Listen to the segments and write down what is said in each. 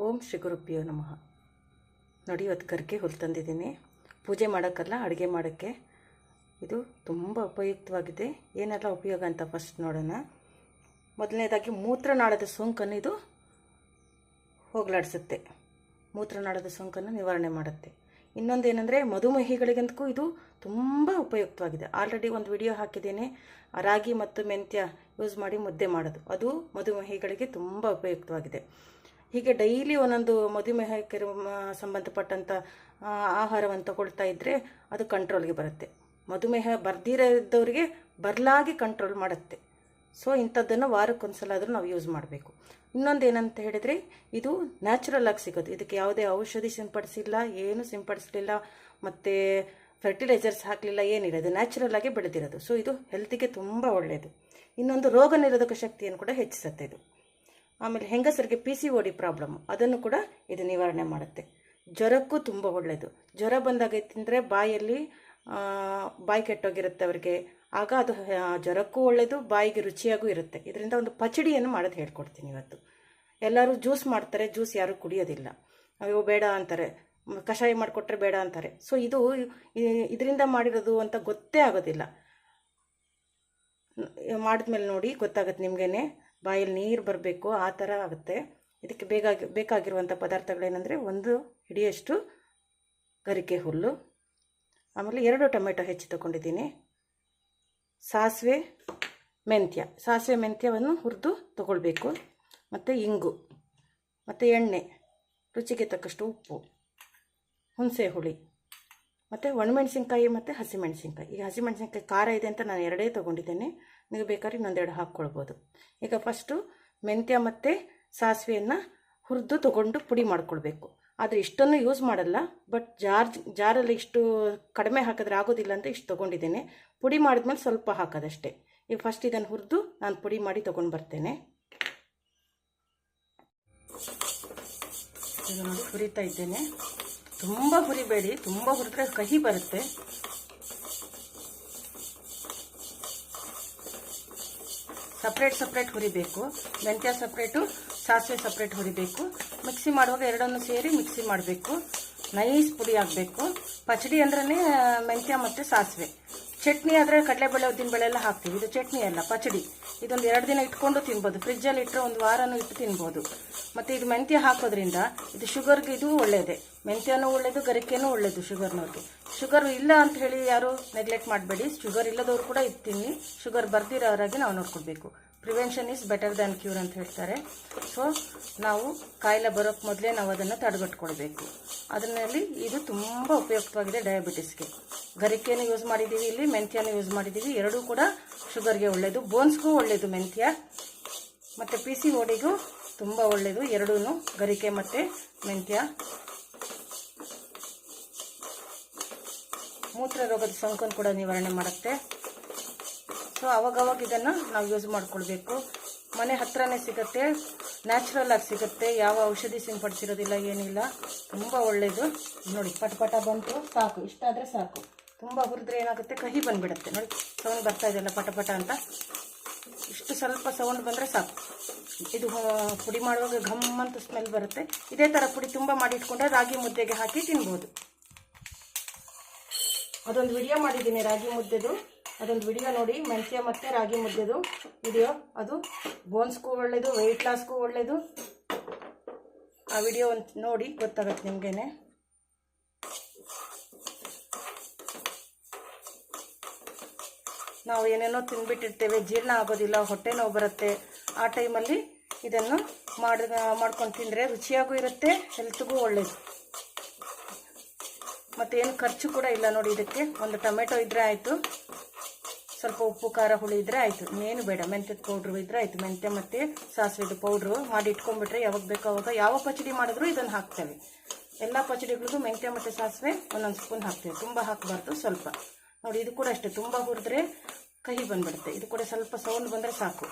ಓಂ ಶ್ರೀ ಗುರುಪ್ಯೋ ನಮಃ. ನೋಡಿ, ಇವತ್ತು ಗರ್ಗೆ ಹುಲ್ ತಂದಿದ್ದೀನಿ. ಪೂಜೆ ಮಾಡೋಕ್ಕಲ್ಲ, ಅಡುಗೆ ಮಾಡೋಕ್ಕೆ. ಇದು ತುಂಬ ಉಪಯುಕ್ತವಾಗಿದೆ. ಏನೆಲ್ಲ ಉಪಯೋಗ ಅಂತ ಫಸ್ಟ್ ನೋಡೋಣ. ಮೊದಲನೇದಾಗಿ, ಮೂತ್ರನಾಳದ ಸೋಂಕನ್ನು ಇದು ಹೋಗಲಾಡಿಸುತ್ತೆ. ಮೂತ್ರನಾಳದ ಸೋಂಕನ್ನು ನಿವಾರಣೆ ಮಾಡುತ್ತೆ. ಇನ್ನೊಂದು ಏನಂದರೆ ಮಧುಮೇಹಿಗಳಿಗಂತೂ ಇದು ತುಂಬ ಉಪಯುಕ್ತವಾಗಿದೆ. ಆಲ್ರೆಡಿ ಒಂದು ವಿಡಿಯೋ ಹಾಕಿದ್ದೇನೆ. ರಾಗಿ ಮತ್ತು ಮೆಂತ್ಯ ಯೂಸ್ ಮಾಡಿ ಮುದ್ದೆ ಮಾಡೋದು. ಅದು ಮಧುಮೇಹಿಗಳಿಗೆ ತುಂಬ ಉಪಯುಕ್ತವಾಗಿದೆ. ಹೀಗೆ ಡೈಲಿ ಒಂದೊಂದು ಮಧುಮೇಹಕ್ಕೆ ಸಂಬಂಧಪಟ್ಟಂಥ ಆಹಾರವನ್ನು ತಗೊಳ್ತಾ ಇದ್ದರೆ ಅದು ಕಂಟ್ರೋಲ್ಗೆ ಬರುತ್ತೆ. ಮಧುಮೇಹ ಬರ್ದಿರೋದವ್ರಿಗೆ ಬರಲಾಗಿ ಕಂಟ್ರೋಲ್ ಮಾಡುತ್ತೆ. ಸೊ ಇಂಥದ್ದನ್ನು ವಾರಕ್ಕೊಂದ್ಸಲ ಆದರೂ ನಾವು ಯೂಸ್ ಮಾಡಬೇಕು. ಇನ್ನೊಂದು ಏನಂತ ಹೇಳಿದರೆ, ಇದು ನ್ಯಾಚುರಲ್ ಆಗಿ ಸಿಗೋದು. ಇದಕ್ಕೆ ಯಾವುದೇ ಔಷಧಿ ಸಿಂಪಡಿಸಿಲ್ಲ, ಏನು ಸಿಂಪಡಿಸಲಿಲ್ಲ, ಮತ್ತು ಫರ್ಟಿಲೈಸರ್ಸ್ ಹಾಕಲಿಲ್ಲ, ಏನಿಲ್ಲ. ಇದು ನ್ಯಾಚುರಲ್ ಆಗಿ ಬೆಳೆದಿರೋದು. ಸೊ ಇದು ಹೆಲ್ತಿಗೆ ತುಂಬ ಒಳ್ಳೆಯದು ಇನ್ನೊಂದು ರೋಗ ನಿರೋಧಕ ಶಕ್ತಿಯನ್ನು ಕೂಡ ಹೆಚ್ಚಿಸುತ್ತೆ ಇದು. ಆಮೇಲೆ ಹೆಂಗಸರಿಗೆ ಪಿ ಸಿ ಓ ಪ್ರಾಬ್ಲಮ್ ಅದನ್ನು ಕೂಡ ಇದು ನಿವಾರಣೆ ಮಾಡುತ್ತೆ. ಜ್ವರಕ್ಕೂ ತುಂಬ ಒಳ್ಳೆಯದು ಜ್ವರ ಬಂದಾಗ ತಿಂದರೆ ಬಾಯಲ್ಲಿ ಬಾಯಿ ಕೆಟ್ಟೋಗಿರುತ್ತೆ ಅವರಿಗೆ ಆಗ ಅದು ಜ್ವರಕ್ಕೂ ಒಳ್ಳೆಯದು ಬಾಯಿಗೆ ರುಚಿಯಾಗೂ ಇರುತ್ತೆ. ಇದರಿಂದ ಒಂದು ಪಚಡಿಯನ್ನು ಮಾಡೋದು ಹೇಳ್ಕೊಡ್ತೀನಿ ಇವತ್ತು. ಎಲ್ಲರೂ ಜ್ಯೂಸ್ ಮಾಡ್ತಾರೆ, ಜ್ಯೂಸ್ ಯಾರೂ ಕುಡಿಯೋದಿಲ್ಲ. ಅಯ್ಯೋ, ಬೇಡ ಅಂತಾರೆ. ಕಷಾಯ ಮಾಡಿಕೊಟ್ರೆ ಬೇಡ ಅಂತಾರೆ. ಸೊ ಇದು ಇದರಿಂದ ಮಾಡಿರೋದು ಅಂತ ಗೊತ್ತೇ ಆಗೋದಿಲ್ಲ. ಮಾಡಿದ್ಮೇಲೆ ನೋಡಿ ಗೊತ್ತಾಗುತ್ತೆ ನಿಮಗೇನೆ. ಬಾಯಲ್ಲಿ ನೀರು ಬರಬೇಕು, ಆ ಥರ ಆಗುತ್ತೆ. ಇದಕ್ಕೆ ಬೇಕಾಗಿ, ಬೇಕಾಗಿರುವಂಥ ಪದಾರ್ಥಗಳೇನೆಂದರೆ ಒಂದು ಹಿಡಿಯಷ್ಟು ಗರಿಕೆ ಹುಲ್ಲು, ಆಮೇಲೆ ಎರಡು ಟೊಮೆಟೊ ಹೆಚ್ಚಿ ತಗೊಂಡಿದ್ದೀನಿ. ಸಾಸಿವೆ ಮೆಂತ್ಯ, ಸಾಸಿವೆ ಮೆಂತ್ಯವನ್ನು ಹುರಿದು ತಗೊಳ್ಬೇಕು. ಮತ್ತು ಇಂಗು, ಮತ್ತು ಎಣ್ಣೆ, ರುಚಿಗೆ ತಕ್ಕಷ್ಟು ಉಪ್ಪು, ಹುಣಸೆ ಹುಳಿ. ಮತ್ತು ಒಣಮೆಣಸಿನ್ಕಾಯಿ ಮತ್ತು ಹಸಿಮೆಣಸಿನ್ಕಾಯಿ. ಈಗ ಹಸಿಮೆಣಸಿನ್ಕಾಯಿ ಖಾರ ಇದೆ ಅಂತ ನಾನು ಎರಡೇ ತೊಗೊಂಡಿದ್ದೇನೆ. ನೀವು ಬೇಕಾದ್ರೆ ಇನ್ನೊಂದೆರಡು ಹಾಕ್ಕೊಳ್ಬೋದು. ಈಗ ಫಸ್ಟು ಮೆಂತ್ಯ ಮತ್ತು ಸಾಸಿವೆಯನ್ನು ಹುರಿದು ತೊಗೊಂಡು ಪುಡಿ ಮಾಡ್ಕೊಳ್ಬೇಕು. ಆದರೆ ಇಷ್ಟನ್ನು ಯೂಸ್ ಮಾಡಲ್ಲ ಬಟ್ ಜಾರ್ ಜಾರಲ್ಲಿ ಇಷ್ಟು ಕಡಿಮೆ ಹಾಕಿದ್ರೆ ಆಗೋದಿಲ್ಲ ಅಂತ ಇಷ್ಟು ತೊಗೊಂಡಿದ್ದೇನೆ. ಪುಡಿ ಮಾಡಿದ್ಮೇಲೆ ಸ್ವಲ್ಪ ಹಾಕೋದಷ್ಟೇ. ಈಗ ಫಸ್ಟ್ ಇದನ್ನು ಹುರಿದು ನಾನು ಪುಡಿ ಮಾಡಿ ತೊಗೊಂಡು ಬರ್ತೇನೆ. ಹುರಿತಾ ಇದ್ದೇನೆ. ತುಂಬ ಹುರಿಬೇಡಿ ತುಂಬ ಹುರಿದ್ರೆ ಕಹಿ ಬರುತ್ತೆ. ಸಪ್ರೇಟ್ ಸಪ್ರೇಟ್ ಹುರಿಬೇಕು ಮೆಂತ್ಯ ಸಪ್ರೇಟು ಸಾಸಿವೆ ಸಪ್ರೇಟ್ ಹುರಿಬೇಕು ಮಿಕ್ಸಿ ಮಾಡುವಾಗ ಎರಡನ್ನು ಸೇರಿ ಮಿಕ್ಸಿ ಮಾಡಬೇಕು. ನೈಸ್ ಪುಡಿ ಆಗಬೇಕು. ಪಚಡಿ ಅಂದ್ರೆ ಮೆಂತ್ಯ ಮತ್ತು ಸಾಸಿವೆ. ಚಟ್ನಿ ಆದರೆ ಕಡಲೆಬೇಳೆ ಉದ್ದಿನಬೇಳೆ ಎಲ್ಲ ಹಾಕ್ತೀವಿ. ಇದು ಚಟ್ನಿ ಅಲ್ಲ, ಪಚಡಿ. ಇದೊಂದು ಎರಡು ದಿನ ಇಟ್ಕೊಂಡು ತಿನ್ಬೋದು. ಫ್ರಿಜ್ಜಲ್ಲಿ ಇಟ್ಟರೆ ಒಂದು ವಾರನೂ ಇಟ್ಟು ತಿನ್ಬೋದು. ಮತ್ತು ಇದು ಮೆಂತ್ಯ ಹಾಕೋದ್ರಿಂದ ಇದು ಶುಗರ್ಗೆ ಇದು ಒಳ್ಳೆಯದೇ ಮೆಂತ್ಯನೂ ಒಳ್ಳೆಯದು ಗರಿಕೆನೂ ಒಳ್ಳೆಯದು ಶುಗರ್ನವ್ರಿಗೆ ಶುಗರ್ ಇಲ್ಲ ಅಂತ ಹೇಳಿ ಯಾರು ನೆಗ್ಲೆಕ್ಟ್ ಮಾಡಬೇಡಿ. ಶುಗರ್ ಇಲ್ಲದವ್ರು ಕೂಡ ಇದು ತಿನ್ನಿ. ಶುಗರ್ ಬರ್ದಿರೋರಾಗಿ ನಾವು ನೋಡ್ಕೊಳ್ಬೇಕು prevention is better than cure ಅಂತ ಹೇಳ್ತಾರೆ. ಸೊ ನಾವು ಕಾಯಿಲೆ ಬರೋಕ್ಕೆ ಮೊದಲೇ ನಾವು ಅದನ್ನು ತಡೆಗಟ್ಕೊಳ್ಬೇಕು. ಅದರಲ್ಲಿ ಇದು ತುಂಬ ಉಪಯುಕ್ತವಾಗಿದೆ ಡಯಾಬಿಟಿಸ್ಗೆ ಗರಿಕೆನೂ ಯೂಸ್ ಮಾಡಿದ್ದೀವಿ ಇಲ್ಲಿ, ಮೆಂತ್ಯನೂ ಯೂಸ್ ಮಾಡಿದ್ದೀವಿ ಎರಡೂ ಕೂಡ ಶುಗರ್ಗೆ ಒಳ್ಳೆಯದು ಬೋನ್ಸ್ಗೂ ಒಳ್ಳೆಯದು ಮೆಂತ್ಯ. ಮತ್ತು ಪಿ ಸಿ ಓಡಿಗೂ ತುಂಬ ಒಳ್ಳೆಯದು ಎರಡೂ ಗರಿಕೆ ಮತ್ತು ಮೆಂತ್ಯ. ಮೂತ್ರ ರೋಗದ ಸೋಂಕನ್ನು ಕೂಡ ನಿವಾರಣೆ ಮಾಡುತ್ತೆ. ಸೊ ಅವಾಗವಾಗ ಇದನ್ನು ನಾವು ಯೂಸ್ ಮಾಡಿಕೊಳ್ಬೇಕು. ಮನೆ ಹತ್ರನೇ ಸಿಗುತ್ತೆ. ನ್ಯಾಚುರಲ್ ಆಗಿ ಸಿಗುತ್ತೆ. ಯಾವ ಔಷಧಿ ಸಿಂಪಡಿಸಿರೋದಿಲ್ಲ, ಏನಿಲ್ಲ. ತುಂಬ ಒಳ್ಳೆಯದು ನೋಡಿ, ಪಟ ಪಟ ಬಂತು. ಸಾಕು. ಇಷ್ಟಾದರೆ ಸಾಕು. ತುಂಬ ಹುರಿದ್ರೆ ಏನಾಗುತ್ತೆ? ಕಹಿ ಬಂದ್ಬಿಡುತ್ತೆ. ನೋಡಿ ಸೌಂಡ್ ಬರ್ತಾ ಇದೆಯಲ್ಲ ಪಟ ಅಂತ. ಇಷ್ಟು ಸ್ವಲ್ಪ ಸೌಂಡ್ ಬಂದರೆ ಸಾಕು. ಇದು ಪುಡಿ ಮಾಡುವಾಗ ಘಮ್ ಅಂತ ಸ್ಮೆಲ್ ಬರುತ್ತೆ. ಇದೇ ಥರ ಪುಡಿ ತುಂಬ ಮಾಡಿ ಇಟ್ಕೊಂಡ್ರೆ ರಾಗಿ ಮುದ್ದೆಗೆ ಹಾಕಿ ತಿನ್ಬೋದು. ಅದೊಂದು ವಿಡಿಯೋ ಮಾಡಿದ್ದೀನಿ, ರಾಗಿ ಮುದ್ದೆದು. ಅದೊಂದು ವಿಡಿಯೋ ನೋಡಿ, ಮೆಂತ್ಯ ಮತ್ತು ರಾಗಿ ಮುದ್ದೆದು ವಿಡಿಯೋ ಅದು ಬೋನ್ಸ್ಗೂ ಒಳ್ಳೆಯದು ವೆಯ್ಟ್ ಲಾಸ್ಗೂ ಒಳ್ಳೆಯದು ಆ ವಿಡಿಯೋ ಒಂದು ನೋಡಿ, ಗೊತ್ತಾಗುತ್ತೆ ನಿಮಗೇನೆ. ನಾವು ಏನೇನೋ ತಿಂದ್ಬಿಟ್ಟಿರ್ತೇವೆ ಜೀರ್ಣ ಆಗೋದಿಲ್ಲ, ಹೊಟ್ಟೆ ನೋವು ಬರುತ್ತೆ. ಆ ಟೈಮಲ್ಲಿ ಇದನ್ನು ಮಾಡಿ, ಮಾಡ್ಕೊಂಡು ತಿಂದರೆ ರುಚಿಯಾಗೂ ಇರುತ್ತೆ ಹೆಲ್ತ್ಗೂ ಒಳ್ಳೆಯದು ಮತ್ತೇನು ಏನು ಖರ್ಚು ಕೂಡ ಇಲ್ಲ ನೋಡಿ ಇದಕ್ಕೆ. ಒಂದು ಟೊಮೆಟೊ ಇದ್ದರೆ ಆಯಿತು. ಸ್ವಲ್ಪ ಉಪ್ಪು, ಖಾರ, ಹುಳಿ ಇದ್ದರೆ ಆಯಿತು. ಇನ್ನೇನು ಬೇಡ, ಮೆಂತ್ಯದ ಪೌಡ್ರು ಇದ್ದರೆ ಆಯಿತು. ಮೆಂತ್ಯ ಮತ್ತು ಸಾಸಿವೆದು ಪೌಡ್ರು ಮಾಡಿ ಇಟ್ಕೊಂಡ್ಬಿಟ್ರೆ ಯಾವಾಗ ಬೇಕೋ ಅವಾಗ ಯಾವ ಪಚಡಿ ಮಾಡಿದ್ರು ಇದನ್ನು ಹಾಕ್ತೇವೆ. ಎಲ್ಲ ಪಚಡಿಗಳಿಗೂ ಮೆಂತ್ಯ ಮತ್ತು ಸಾಸಿವೆ ಒಂದೊಂದು ಸ್ಪೂನ್ ಹಾಕ್ತೇವೆ. ತುಂಬ ಹಾಕಬಾರ್ದು ಸ್ವಲ್ಪ. ನೋಡಿ, ಇದು ಕೂಡ ಅಷ್ಟೇ. ತುಂಬ ಹುರಿದ್ರೆ ಕಹಿ ಬಂದ್ಬಿಡುತ್ತೆ. ಇದು ಕೂಡ ಸ್ವಲ್ಪ ಸೌಂಡ್ ಬಂದರೆ ಸಾಕು.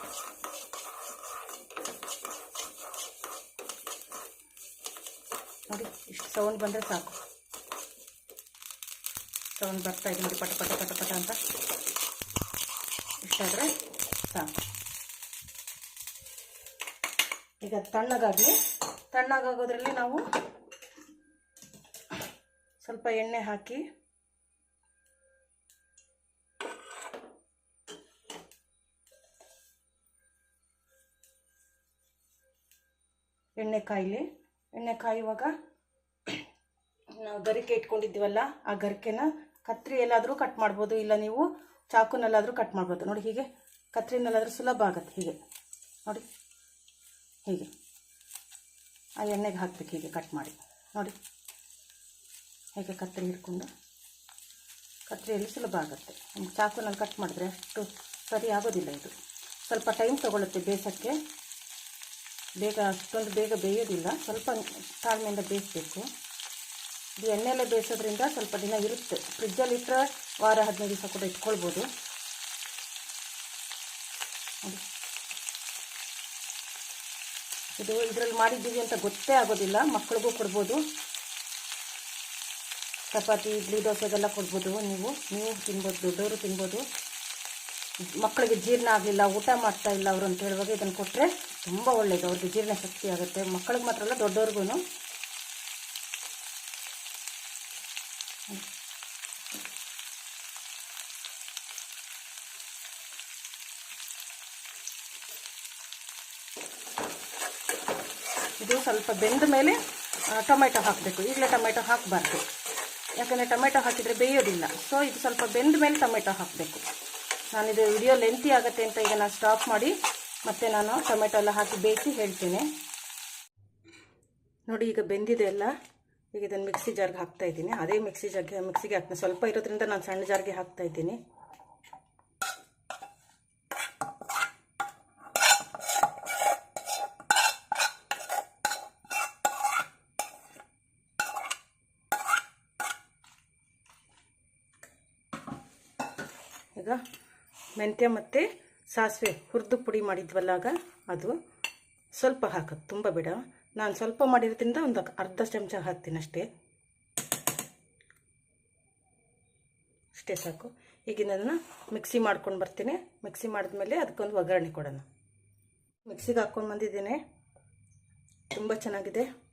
ನೋಡಿ, ಇಷ್ಟು ಸೌಂಡ್ ಬಂದರೆ ಸಾಕು. ಸೌಂಡ್ ಬರ್ತಾ ಇದೆ ನೋಡಿ, ಪಟ ಪಟ ಪಟ ಪಟ ಅಂತ. ಇಷ್ಟಾದರೆ ಸಾಕು. ಈಗ ತಣ್ಣಗಾಗಲಿ. ತಣ್ಣಗಾಗೋದ್ರಲ್ಲಿ ನಾವು ಸ್ವಲ್ಪ ಎಣ್ಣೆ ಹಾಕಿ ಎಣ್ಣೆ ಕಾಯಿಲಿ. ಎಣ್ಣೆ ಕಾಯುವಾಗ ನಾವು ಗರಿಕೆ ಇಟ್ಕೊಂಡಿದ್ದೀವಲ್ಲ, ಆ ಗರಿಕೆನ ಕತ್ರಿ ಎಲ್ಲಾದರೂ ಕಟ್ ಮಾಡ್ಬೋದು, ಇಲ್ಲ ನೀವು ಚಾಕುನಲ್ಲಾದರೂ ಕಟ್ ಮಾಡ್ಬೋದು. ನೋಡಿ ಹೀಗೆ, ಕತ್ರಿನಲ್ಲಾದರೂ ಸುಲಭ ಆಗುತ್ತೆ ಹೀಗೆ. ನೋಡಿ, ಹೀಗೆ. ಆ ಎಣ್ಣೆಗೆ ಹಾಕ್ಬೇಕು, ಹೀಗೆ ಕಟ್ ಮಾಡಿ. ನೋಡಿ, ಹೀಗೆ ಕತ್ತರಿ ಹಿಡ್ಕೊಂಡು ಕತ್ರಿಯಲ್ಲಿ ಸುಲಭ ಆಗುತ್ತೆ. ಚಾಕುನಲ್ಲಿ ಕಟ್ ಮಾಡಿದ್ರೆ ಅಷ್ಟು ಸರಿ ಆಗೋದಿಲ್ಲ ಇದು. ಸ್ವಲ್ಪ ಟೈಮ್ ತೊಗೊಳುತ್ತೆ ಬೇಯಿಸೋಕ್ಕೆ ಬೇಗ ಅಷ್ಟೊಂದು ಬೇಗ ಬೇಯೋದಿಲ್ಲ. ಸ್ವಲ್ಪ ತಾಳ್ಮೆಯಿಂದ ಬೇಯಿಸಬೇಕು. ಇದು ಎಣ್ಣೆಯಲ್ಲೇ ಬೇಯಿಸೋದ್ರಿಂದ ಸ್ವಲ್ಪ ದಿನ ಇರುತ್ತೆ. ಫ್ರಿಜ್ಜಲ್ಲಿ ಇಟ್ಟರೆ ವಾರ ಹದಿನೈದು ದಿವಸ ಕೂಡ ಇಟ್ಕೊಳ್ಬೋದು. ಇದು ಇದರಲ್ಲಿ ಮಾಡಿದ್ದೀವಿ ಅಂತ ಗೊತ್ತೇ ಆಗೋದಿಲ್ಲ. ಮಕ್ಕಳಿಗೂ ಕೊಡ್ಬೋದು. ಚಪಾತಿ, ಇಡ್ಲಿ ದೋಸೆಗೆಲ್ಲ ಕೊಡ್ಬೋದು ನೀವು. ನೀವು ತಿನ್ಬೋದು, ದೊಡ್ಡವರು ತಿನ್ಬೋದು. ಮಕ್ಕಳಿಗೆ ಜೀರ್ಣ ಆಗಲಿಲ್ಲ, ಊಟ ಮಾಡ್ತಾ ಇಲ್ಲ ಅವರು ಅಂತ ಹೇಳುವಾಗ ಇದನ್ನು ಕೊಟ್ಟರೆ ತುಂಬ ಒಳ್ಳೆಯದು ಅವ್ರಿಗೆ ಜೀರ್ಣಶಕ್ತಿ ಆಗುತ್ತೆ. ಮಕ್ಕಳಿಗೆ ಮಾತ್ರ ಅಲ್ಲ ದೊಡ್ಡವ್ರಿಗೂ ಇದು ಸ್ವಲ್ಪ ಬೆಂದ ಮೇಲೆ ಟೊಮೆಟೊ ಹಾಕಬೇಕು. ಈಗಲೇ ಟೊಮೆಟೊ ಹಾಕಬಾರ್ದು. ಯಾಕಂದರೆ ಟೊಮೆಟೊ ಹಾಕಿದರೆ ಬೇಯೋದಿಲ್ಲ. ಸೊ ಇದು ಸ್ವಲ್ಪ ಬೆಂದ ಮೇಲೆ ಟೊಮೆಟೊ ಹಾಕಬೇಕು. ನಾನಿದು ವಿಡಿಯೋ ಲೆಂತಿ ಆಗುತ್ತೆ ಅಂತ ಈಗ ನಾನು ಸ್ಟಾಪ್ ಮಾಡಿ ಮತ್ತೆ ನಾನು ಟೊಮೆಟೊ ಎಲ್ಲ ಹಾಕಿ ಬೇಯಿಸಿ ಹೇಳ್ತೀನಿ. ನೋಡಿ, ಈಗ ಬೆಂದಿದೆ ಎಲ್ಲ. ಈಗ ಇದನ್ನು ಮಿಕ್ಸಿ ಜಾರ್ಗೆ ಹಾಕ್ತಾ ಇದ್ದೀನಿ. ಅದೇ ಮಿಕ್ಸಿ ಜಾರ್ಗೆ, ಮಿಕ್ಸಿಗೆ ಹಾಕ್ತೀನಿ. ಸ್ವಲ್ಪ ಇರೋದ್ರಿಂದ ನಾನು ಸಣ್ಣ ಜಾರ್ಗೆ ಹಾಕ್ತಾ ಇದ್ದೀನಿ. ಈಗ ಮೆಂತ್ಯ ಮತ್ತು ಸಾಸಿವೆ ಹುರಿದು ಪುಡಿ ಮಾಡಿದ್ವಲ್ಲ ಆಗ, ಅದು ಸ್ವಲ್ಪ ಹಾಕೋದು, ತುಂಬ ಬೇಡ. ನಾನು ಸ್ವಲ್ಪ ಮಾಡಿರೋದ್ರಿಂದ ಒಂದು ಅರ್ಧ ಚಮಚ ಹಾಕ್ತೀನಿ ಅಷ್ಟೇ. ಅಷ್ಟೇ ಸಾಕು. ಈಗ ಅದನ್ನು ಮಿಕ್ಸಿ ಮಾಡ್ಕೊಂಡು ಬರ್ತೀನಿ. ಮಿಕ್ಸಿ ಮಾಡಿದ್ಮೇಲೆ ಅದಕ್ಕೊಂದು ಒಗ್ಗರಣೆ ಕೊಡೋಣ. ಮಿಕ್ಸಿಗೆ ಹಾಕ್ಕೊಂಡು ಬಂದಿದ್ದೀನಿ. ತುಂಬ ಚೆನ್ನಾಗಿದೆ.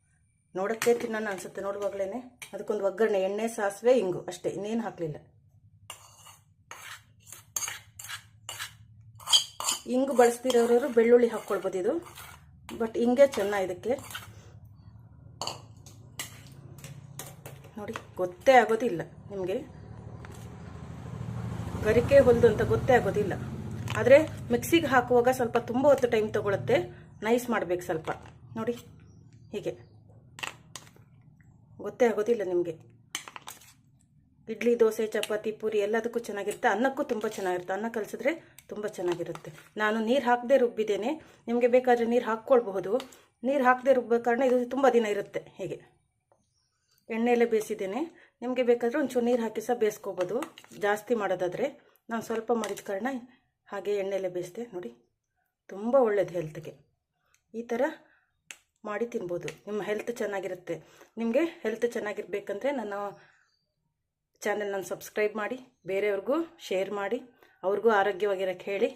ನೋಡೋಕ್ಕೆ ತಿನ್ನೋಣ ಅನಿಸುತ್ತೆ ನೋಡುವಾಗಲೇ ಅದಕ್ಕೊಂದು ಒಗ್ಗರಣೆ, ಎಣ್ಣೆ, ಸಾಸಿವೆ ಹಿಂಗು ಅಷ್ಟೇ. ಇನ್ನೇನು ಹಾಕಲಿಲ್ಲ. ಹಿಂಗು ಬಳಸ್ತಿರೋರು ಬೆಳ್ಳುಳ್ಳಿ ಹಾಕ್ಕೊಳ್ಬೋದು ಇದು. ಬಟ್ ಹಿಂಗೆ ಚೆನ್ನ ಇದಕ್ಕೆ. ನೋಡಿ, ಗೊತ್ತೇ ಆಗೋದಿಲ್ಲ ನಿಮಗೆ. ಗರಿಕೆ ಹೊಲ್ದು ಅಂತ ಗೊತ್ತೇ ಆಗೋದಿಲ್ಲ. ಆದರೆ ಮಿಕ್ಸಿಗೆ ಹಾಕುವಾಗ ಸ್ವಲ್ಪ ತುಂಬ ಹೊತ್ತು ಟೈಮ್ ತೊಗೊಳುತ್ತೆ. ನೈಸ್ ಮಾಡಬೇಕು ಸ್ವಲ್ಪ. ನೋಡಿ, ಹೀಗೆ. ಗೊತ್ತೇ ಆಗೋದಿಲ್ಲ ನಿಮಗೆ. ಇಡ್ಲಿ, ದೋಸೆ, ಚಪಾತಿ, ಪೂರಿ ಎಲ್ಲದಕ್ಕೂ ಚೆನ್ನಾಗಿರುತ್ತೆ. ಅನ್ನಕ್ಕೂ ತುಂಬ ಚೆನ್ನಾಗಿರುತ್ತೆ. ಅನ್ನ ಕಲಿಸಿದ್ರೆ ತುಂಬ ಚೆನ್ನಾಗಿರುತ್ತೆ. ನಾನು ನೀರು ಹಾಕದೆ ರುಬ್ಬಿದ್ದೇನೆ. ನಿಮಗೆ ಬೇಕಾದರೆ ನೀರು ಹಾಕ್ಕೊಳ್ಬಹುದು. ನೀರು ಹಾಕದೆ ರುಬ್ಬೋ ಕಾರಣ ಇದು ತುಂಬ ದಿನ ಇರುತ್ತೆ. ಹೀಗೆ. ಎಣ್ಣೆಯಲ್ಲೇ ಬೇಯಿಸಿದ್ದೇನೆ. ನಿಮಗೆ ಬೇಕಾದರೆ ಒಂಚೂರು ನೀರು ಹಾಕಿ ಸಹ ಬೇಯಿಸ್ಕೋಬೋದು. ಜಾಸ್ತಿ ಮಾಡೋದಾದರೆ ನಾನು ಸ್ವಲ್ಪ ಮಾಡಿದ ಕಾರಣ ಹಾಗೆ ಎಣ್ಣೆಯಲ್ಲೇ ಬೇಯಿಸಿದೆ. ನೋಡಿ, ತುಂಬ ಒಳ್ಳೆಯದು ಹೆಲ್ತ್ಗೆ ಈ ಥರ ಮಾಡಿ ತಿನ್ಬೋದು. ನಿಮ್ಮ ಹೆಲ್ತ್ ಚೆನ್ನಾಗಿರುತ್ತೆ. ನಿಮಗೆ ಹೆಲ್ತ್ ಚೆನ್ನಾಗಿರ್ಬೇಕಂದ್ರೆ ನನ್ನ ಚಾನೆಲ್ನ ಸಬ್ಸ್ಕ್ರೈಬ್ ಮಾಡಿ ಬೇರೆಯವ್ರಿಗೂ ಶೇರ್ ಮಾಡಿ ಅವ್ರಿಗೂ ಆರೋಗ್ಯವಾಗಿರೋಕ್ಕೆ ಹೇಳಿ.